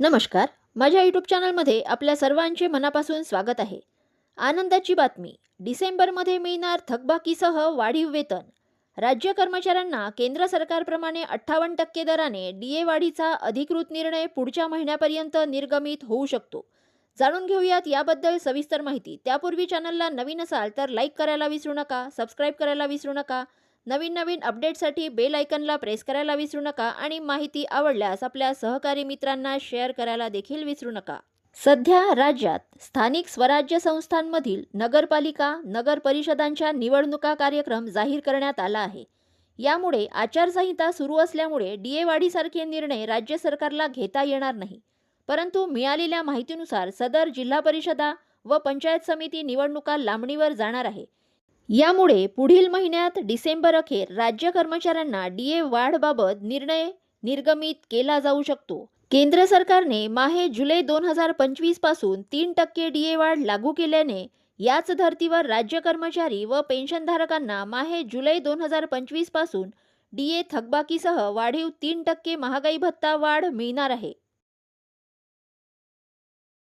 नमस्कार. माझ्या यूट्यूब चॅनलमध्ये आपल्या सर्वांचे मनापासून स्वागत आहे. आनंदाची बातमी. डिसेंबरमध्ये मिळणार थकबाकीसह वाढीव वेतन. राज्य कर्मचाऱ्यांना केंद्र सरकारप्रमाणे अठ्ठावन्न टक्के दराने डी ए वाढीचा अधिकृत निर्णय पुढच्या महिन्यापर्यंत निर्गमित होऊ शकतो. जाणून घेऊयात याबद्दल सविस्तर माहिती. त्यापूर्वी चॅनलला नवीन असाल तर लाईक करायला विसरू नका सबस्क्राईब करायला विसरू नका. नवीन नवीन अपडेटसाठी बेल आयकनला प्रेस करायला विसरू नका आणि माहिती आवडल्यास आपल्या सहकारी मित्रांना शेअर करायला देखील विसरू नका. सध्या राज्यात स्थानिक स्वराज्य संस्थांमधील नगरपालिका नगर परिषदांच्या निवडणुका कार्यक्रम जाहीर करण्यात आला आहे. यामुळे आचारसंहिता सुरू असल्यामुळे डी ए वाढीसारखे निर्णय राज्य सरकारला घेता येणार नाही. परंतु मिळालेल्या माहितीनुसार सदर जिल्हा परिषदा व पंचायत समिती निवडणुका लांबणीवर जाणार आहे. यामुळे पुढील महिन्यात डिसेंबर अखेर राज्य कर्मचाऱ्यांना डी ए वाढबाबत निर्णय निर्गमित केला जाऊ शकतो. केंद्र सरकारने माहे जुलै दोन हजार पंचवीसपासून तीन टक्के डी ए वाढ लागू केल्याने याच धर्तीवर राज्य कर्मचारी व पेन्शनधारकांना माहे जुलै दोन हजार पंचवीसपासून डी ए थकबाकीसह वाढीव तीन टक्के महागाई भत्ता वाढ मिळणार आहे.